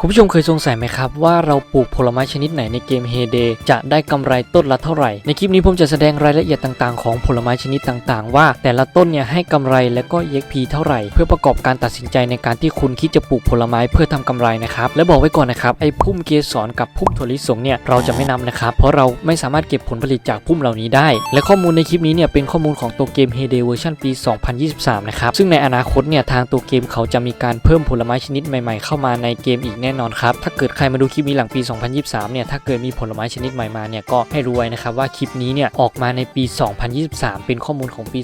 คุณผู้ชมเคยสงสัยไหมครับว่าเราปลูกผลไม้ชนิดไหนในเกม Hay Day จะได้กำไรต้นละเท่าไหร่ ในคลิปนี้ผมจะแสดงรายละเอียดต่างๆ ของผลไม้ชนิดต่างๆ ว่าแต่ละต้นเนี่ยให้กำไรและก็ EXP เท่าไหร่ เพื่อประกอบการตัดสินใจในการที่คุณคิดจะปลูกผลไม้เพื่อทำกำไรนะครับและบอกไว้ก่อนนะครับไอ้พุ่มเกสรกับพุ่มถั่วลิสงเนี่ยเราจะไม่นำนะครับเพราะเราไม่สามารถเก็บผลผลิตจากพุ่มเหล่านี้ได้ และข้อมูลในคลิปนี้เนี่ยเป็นข้อมูลของตัวเกม Hay Day เวอร์ชันปี 2023 นะครับซึ่งในอนาคตเนี่ยทางตัวเกมเขาจะมีการเพิ่มผลไม้ชนิดใหม่ ๆ เข้ามาในเกมอีกแน่นอนครับ ถ้าเกิดใครมาดูคลิปนี้หลังปี 2023 เนี่ย ถ้าเกิดมีผลไม้ชนิดใหม่มาเนี่ย ก็ให้รู้ไว้นะครับว่าคลิปนี้เนี่ยออกมาในปี 2023 เป็นข้อมูลของปี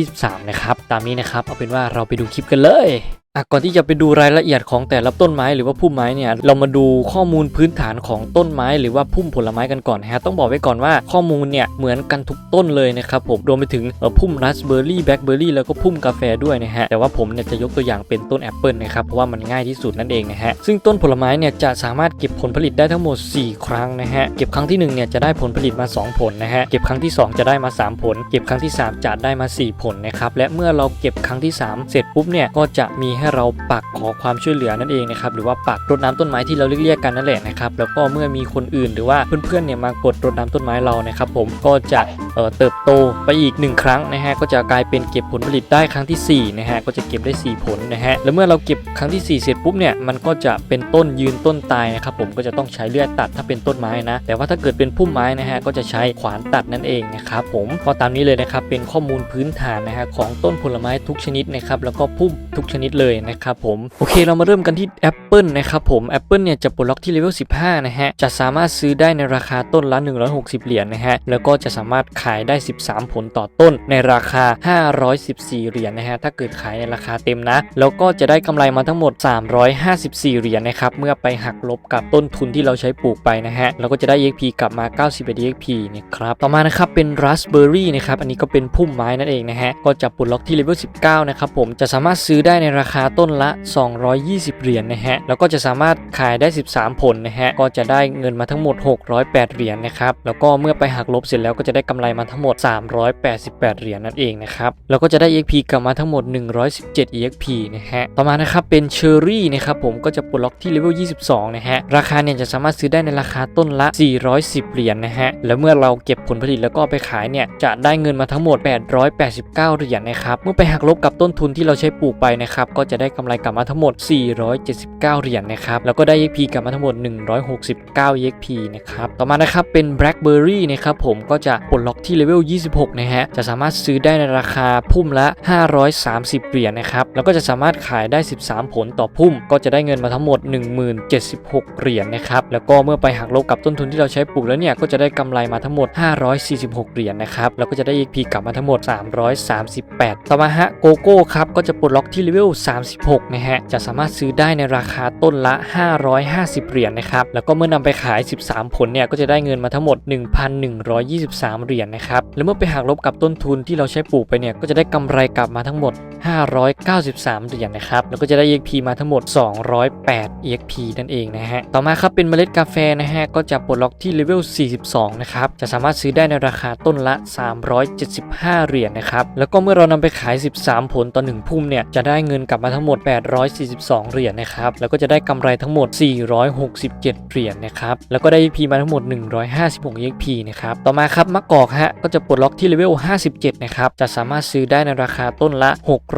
2023 นะครับ ตามนี้นะครับ เอาเป็นว่าเราไปดูคลิปกันเลย อะก่อนที่จะไปดูรายละเอียดของแต่ละต้นไม้หรือว่าพุ่มไม้เนี่ยเรามาดูข้อมูลพื้นฐานของต้นไม้หรือว่าพุ่มผลไม้กันก่อนนะฮะต้องบอกไว้ก่อนว่าข้อมูลเนี่ยเหมือนกันทุกต้นเลยนะครับผมรวมไปถึงพุ่มราสเบอร์รี่แบล็คเบอร์รี่แล้วก็พุ่มกาแฟด้วยนะฮะแต่ว่าผมเนี่ยจะยกตัวอย่างเป็นต้นแอปเปิลนะครับเพราะว่ามันง่ายที่สุดนั่นเองนะฮะซึ่งต้นผลไม้เนี่ยจะสามารถเก็บผลผลิตได้ทั้งหมด 4 ครั้งนะฮะเก็บครั้งที่1เนี่ยจะได้ผลผลิตมา 2 ผลนะฮะเก็บครั้งที่ 2 จะได้มา 3 ผล เก็บครั้งที่ 3 จะได้มา 4 ผลนะครับและเมื่อเราเก็บครั้งที่ 3 เสร็จปุ๊บเนี่ยก็จะมีให้เราปักขอความช่วยเหลือนั่นเองนะครับหรือว่าปักรดน้ำต้นไม้ที่เราเรียกกันนั่นแหละนะครับแล้วก็เมื่อมีคนอื่นหรือว่าเพื่อนๆเนี่ยมากดรดน้ำต้นไม้เรานะครับผมก็จะเเติบโตไปอีก 1 ครั้งนะฮะก็จะกลายเป็นเก็บผลผลิตได้ครั้งที่4นะฮะก็จะเก็บได้ 4 ผลนะฮะแล้วเมื่อเราเก็บครั้งที่ 4 เสร็จปุ๊บเนี่ยมันก็จะเป็นต้นยืนต้นตายนะครับผมก็จะต้องใช้เลื่อยตัดถ้าเป็นต้นไม้นะ แต่ว่าถ้าเกิดเป็นพุ่มไม้นะฮะก็จะใช้ขวานตัดนั่นเองนะครับผมก็ตามนี้เลยนะครับเป็นข้อมูลพื้นฐานนะฮะของต้นผลไม้ทุกชนิดนะครับแล้วก็พุ่มทุกชนิดเลยนะครับผมโอเคเรามาเริ่มกันที่แอปเปิลนะครับผมแอปเปิลเนี่ยจะปลดล็อกที่เลเวล 15 นะฮะ จะสามารถซื้อได้ในราคาต้นละ 160 เหรียญนนะฮะ แล้วก็จะสามารถขายได้ 13 ผลต่อต้นในราคา 514 เหรียญนะฮะ ถ้าเกิดขายในราคาเต็มนะ แล้วก็จะได้กำไรมาทั้งหมด 354 เหรียญนะครับ เมื่อไปหักลบกับต้นทุนที่เราใช้ปลูกไปนะฮะแล้วก็จะได้ EXP กลับมา 91 EXP นะครับ ต่อมานะครับเป็นราสเบอร์รี่นะครับ อันนี้ก็เป็นพุ่มไม้นั่นเองนะฮะ ก็จะปลดล็อกที่เลเวล 19 นะครับผม จะสามารถซื้อได้ในราคาาต้นละ 220 เหรียญนะฮะ แล้วก็จะสามารถขายได้ 13 ผลนะฮะ ก็จะได้เงินมาทั้งหมด 608 เหรียญนะครับ แล้วก็เมื่อไปหักลบเสร็จแล้วก็จะได้กำไรมาทั้งหมด 388 เหรียญนั่นเองนะครับ แล้วก็จะได้ EXP กลับมาทั้งหมด 117 EXP นะฮะ ต่อมานะครับเป็นเชอร์รี่นะครับผมก็จะปลดล็อกที่เลเวล 22 นะฮะ ราคาเนี่ยจะสามารถซื้อได้ในราคาต้นละ 410 เหรียญนะฮะ แล้วเมื่อเราเก็บผลผลิตแล้วก็ไปขายเนี่ยจะได้เงินมาทั้งหมด 889 เหรียญนะครับ เมื่อไปหักลบกับต้นทุนที่เราใช้ปลูกไปนะครับก็จะได้กำไรกลับมาทั้งหมด 479 เหรียญนะครับ แล้วก็ได้ EXP กลับมาทั้งหมด 169 EXP นะครับ ต่อมานะครับเป็น Blackberry นะครับผมก็จะปลดล็อกที่เลเวล 26 นะฮะ จะสามารถซื้อได้ในราคาพุ่มละ 530 เหรียญนะครับ แล้วก็จะสามารถขายได้ 13 ผลต่อพุ่ม ก็จะได้เงินมาทั้งหมด 1076 เหรียญนะครับ แล้วก็เมื่อไปหักลบกับต้นทุนที่เราใช้ปลูกแล้วเนี่ย ก็จะได้กำไรมาทั้งหมด 546 เหรียญนะครับ แล้วก็จะได้ EXP กลับมาทั้งหมด 338 ต่อมาฮะโกโก้ครับก็จะปลดล็อกที่เลเวล36นะฮะจะสามารถซื้อได้ในราคาต้นละ 550 เหรียญนะครับแล้วก็เมื่อนำไปขาย 13 ผลเนี่ยก็จะได้เงินมาทั้งหมด 1,123 เหรียญนะครับแล้วเมื่อไปหักลบกับต้นทุนที่เราใช้ปลูกไปเนี่ยก็จะได้กำไรกลับมาทั้งหมด 593 เหรียญนะครับแล้วก็จะได้ EXP มาทั้งหมด 208 EXP นั่นเองนะฮะต่อมาครับเป็นเมล็ดกาแฟนะฮะก็จะปลดล็อกที่เลเวล 42 นะครับจะสามารถซื้อได้ในราคาต้นละ 375 เหรียญนะครับแล้วก็เมื่อเรานำไปขาย 13 ผลต่อ1พุ่มเนี่ยจะได้เงินกลับมาทั้งหมด 842 เหรียญนะครับ แล้วก็จะได้กำไรทั้งหมด 467 เหรียญนะครับ แล้วก็ได้ EP มาทั้งหมด 156 EXP นะครับ ต่อมาครับมะกอกฮะ ก็จะปลดล็อกที่เลเวล 57 นะครับ จะสามารถซื้อได้ในราคาต้นละ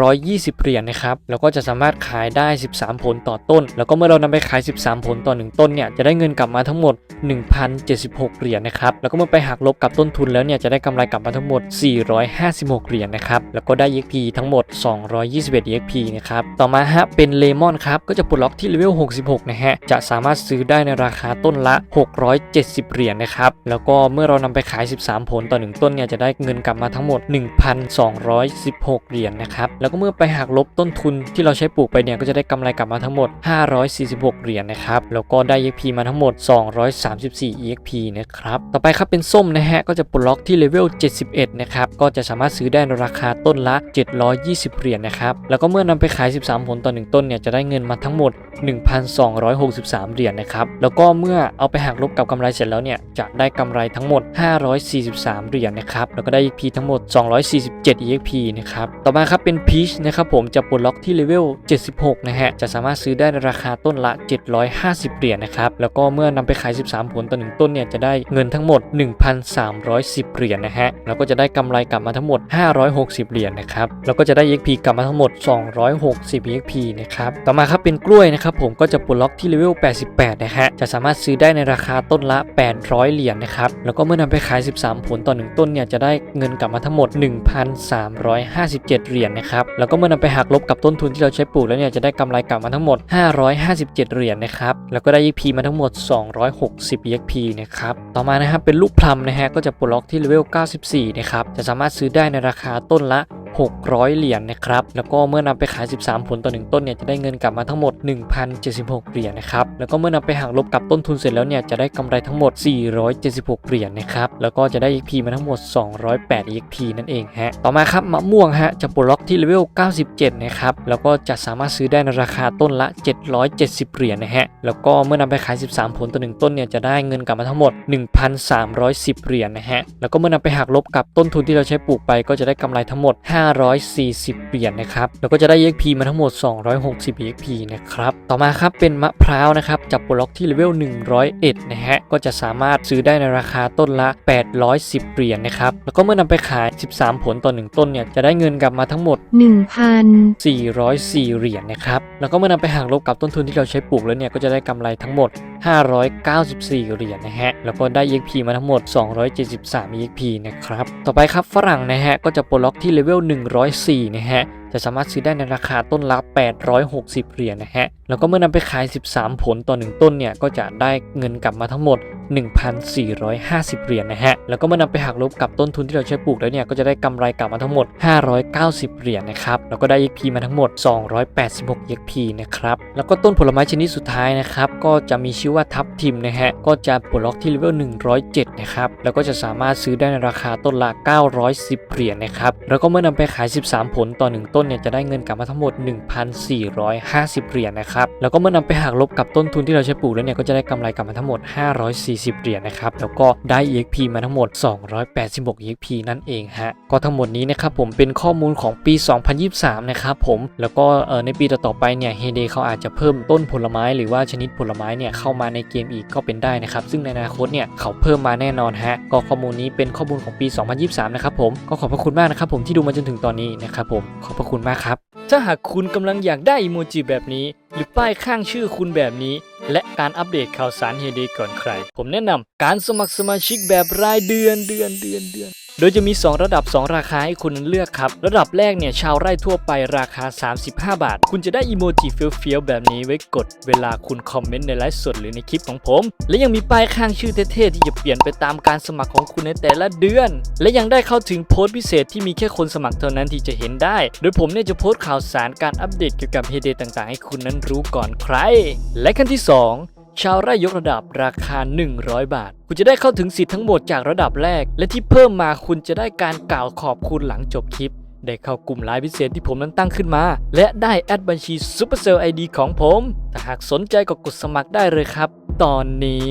620 เหรียญนะครับ แล้วก็จะสามารถขายได้ 13 ผลต่อต้น แล้วก็เมื่อเรานำไปขาย 13 ผลต่อ 1 ต้นเนี่ย จะได้เงินกลับมาทั้งหมด 1,076 เหรียญนะครับ แล้วก็เมื่อไปหักลบกับต้นทุนแล้วเนี่ย จะได้กำไรกลับมาทั้งหมด 456 เหรียญนะครับ แล้วก็ได้ EXP ทั้งหมด 221 EXP นะครับต่อมาฮะเป็นเลมอนครับก็จะปลดล็อกที่เลเวล 66 นะฮะ จะสามารถซื้อได้ในราคาต้นละ 670 เหรียญนะครับ แล้วก็เมื่อเรานำไปขาย 13 ผลต่อ 1 ต้นเนี่ยจะได้เงินกลับมาทั้งหมด 1,216 เหรียญนะครับ แล้วก็เมื่อไปหักลบต้นทุนที่เราใช้ปลูกไปเนี่ยก็จะได้กำไรกลับมาทั้งหมด 546 เหรียญนะครับ แล้วก็ได้ EXP มาทั้งหมด 234 EXP นะครับ ต่อไปครับเป็นส้มนะฮะก็จะปลดล็อกที่เลเวล 71 นะครับ ก็จะสามารถซื้อได้ในราคาต้นละ 720 เหรียญนะครับ แล้วก็เมื่อนำไปขาย13 ผลต่อ 1 ต้นเนี่ยจะได้เงินมาทั้งหมด 1,263 เหรียญนะครับ แล้วก็เมื่อเอาไปหักลบกับกำไรเสร็จแล้วเนี่ยจะได้กำไรทั้งหมด 543 เหรียญนะครับ แล้วก็ได้ EXP ทั้งหมด 247 EXP นะครับ ต่อมาครับเป็น Peach นะครับผมจะปลดล็อกที่เลเวล 76 นะฮะ จะสามารถซื้อได้ในราคาต้นละ 750 เหรียญนะครับ แล้วก็เมื่อนำไปขาย 13 ผลต่อ 1 ต้นเนี่ยจะได้เงินทั้งหมด 1,310 เหรียญนะฮะ แล้วก็จะได้กำไรกลับมาทั้งหมด 560 เหรียญนะครับ แล้วก็จะได้ EXP กลับมาทั้งหมด60 EXP นะครับ ต่อมาครับเป็นกล้วยนะครับผมก็จะปลดล็อกที่เลเวล 88 นะฮะ จะสามารถซื้อได้ในราคาต้นละ 800 เหรียญนะครับ แล้วก็เมื่อนำไปขาย 13 ผลต่อ 1 ต้นเนี่ยจะได้เงินกลับมาทั้งหมด 1,357 เหรียญนะครับ แล้วก็เมื่อนำไปหักลบกับต้นทุนที่เราใช้ปลูกแล้วเนี่ยจะได้กำไรกลับมาทั้งหมด 557 เหรียญนะครับ แล้วก็ได้ EXP มาทั้งหมด 260 EXP นะครับ ต่อมานะครับเป็นลูกพลัมนะฮะก็จะปลดล็อกที่เลเวล 94 นะครับ จะสามารถซื้อได้ในราคาต้นละ 600 เหรียญนนะครับแล้วก็เมื่อนำไปขาย 13 ผลต่อ 1 ต้นเนี่ยจะได้เงินกลับมาทั้งหมด 1,076 เหรียญนนะครับแล้วก็เมื่อนำไปหักลบกับต้นทุนเสร็จแล้วเนี่ยจะได้กำไรทั้งหมด 476 เหรียญนนะครับแล้วก็จะได้ EXP มาทั้งหมด 208 EXP นั่นเองฮะต่อมาครับมะม่วงฮะจะปลดล็อกที่เลเวล 97 นะครับแล้วก็จะสามารถซื้อได้ในราคาต้นละ 770 เหรียญนะฮะแล้วก็เมื่อนำไปขาย 13 ผลต่อ 1 ต้นเนี่ยจะได้เงินกลับมาทั้งหมด 1,310 เหรียญนะฮะแล้วก็เมื่อนำไปหักลบกับต้นทุนที่เราใช้ปลูกไปก็จะได้กำไรทั้งหมด5 540 เหรียญนะครับ แล้วก็จะได้ EXP มาทั้งหมด 260 EXP นะครับ ต่อมาครับเป็นมะพร้าวนะครับจับปล็อกที่เลเวล 101 นะฮะ ก็จะสามารถซื้อได้ในราคาต้นละ 810 เหรียญนะครับ แล้วก็เมื่อนำไปขาย 13 ผลต่อ 1 ต้นเนี่ยจะได้เงินกลับมาทั้งหมดหนึ่งพัน404 เหรียญนะครับ แล้วก็เมื่อนำไปหักลบกับต้นทุนที่เราใช้ปลูกแล้วเนี่ยก็จะได้กำไรทั้งหมด 594 เหรียญนะฮะ แล้วก็ได้ EXP มาทั้งหมด 273 EXP นะครับ ต่อไปครับฝรั่งนะฮะก็จะปลดล็อกที่เลเวล104 นะฮะ จะสามารถซื้อได้ในราคาต้นละ 860 เหรียญนะฮะ แล้วก็เมื่อนำไปขาย 13 ผลต่อ 1 ต้นเนี่ย ก็จะได้เงินกลับมาทั้งหมด 1,450 เหรียญนะฮะ แล้วก็เมื่อนำไปหักลบกับต้นทุนที่เราใช้ปลูกแล้วเนี่ย ก็จะได้กำไรกลับมาทั้งหมด 590 เหรียญนะครับ แล้วก็ได้ EXP มาทั้งหมด 286 EXP นะครับ แล้วก็ต้นผลไม้ชนิดสุดท้ายนะครับ ก็จะมีชื่อว่าทับทิมนะฮะ ก็จะปลดล็อกที่เลเวล 107 นะครับ แล้วก็จะสามารถซื้อได้ในราคาต้นละ 910 เหรียญนะครับ แล้วก็เมื่อนำไปขาย 13 ผลต่อ 1 ต้นเนี่ยจะได้เงินกลับมาทั้งหมด 1,450 เหรียญนะครับ แล้วก็เมื่อนำไปหักลบกับต้นทุนที่เราใช้ปลูกแล้วเนี่ยก็จะได้กำไรกลับมาทั้งหมด 540 เหรียญนะครับ แล้วก็ได้ EXP มาทั้งหมด 286 EXP นั่นเองฮะ ก็ทั้งหมดนี้นะครับผมเป็นข้อมูลของปี 2023 นะครับผม แล้วก็ในปีต่อๆไปเนี่ยเฮเดเขาอาจจะเพิ่มต้นผลไม้หรือว่าชนิดผลไม้เนี่ยเข้ามาในเกมอีกก็เป็นได้นะครับ ซึ่งในอนาคตเนี่ยเขาเพิ่มมาแน่นอนฮะ ก็ข้อมูลนี้เป็นข้อมูลของปี 2023 นะครับผม ก็ขอบพระคุณมากนะครับผมที่ดูมาจนถึงตอนนี้นะครับผม ขอบพระคุณมากครับ ถ้าหากคุณกำลังอยากได้อีโมจิแบบนี้ หรือป้ายข้างชื่อคุณแบบนี้ และการอัปเดตข่าวสารเฮเดก่อนใคร ผมแนะนำการสมัครสมาชิกแบบรายเดือนเดือนเดือนเดือน โดยจะมี 2 ระดับ 2 ราคาให้คุณนั้นเลือกครับ ระดับแรกเนี่ยชาวไร่ทั่วไปราคา 35 บาท คุณจะได้อีโมจิเฟี้ยวๆแบบนี้ไว้กด เวลาคุณคอมเมนต์ในไลฟ์สดหรือในคลิปของผม และยังมีป้ายข้างชื่อเท่ๆที่จะเปลี่ยนไปตามการสมัครของคุณในแต่ละเดือน และยังได้เข้าถึงโพสต์พิเศษที่มีแค่คนสมัครเท่านั้นที่จะเห็นได้ โดยผมเนี่ยจะโพสต์ข่าวสารการอัปเดตเกี่ยวกับเฮเดต่างๆ ให้คุณนั้นรู้ก่อนใคร และขั้นที่ 2 ชาวไร่ยกระดับราคา 100 บาท คุณจะได้เข้าถึงสิทธิ์ทั้งหมดจากระดับแรก และที่เพิ่มมาคุณจะได้การกล่าวขอบคุณหลังจบคลิป ได้เข้ากลุ่มไลน์พิเศษที่ผมนั้นตั้งขึ้นมา และได้แอดบัญชี Supercell ID ของผม ถ้าหากสนใจก็กดสมัครได้เลยครับ ตอนนี้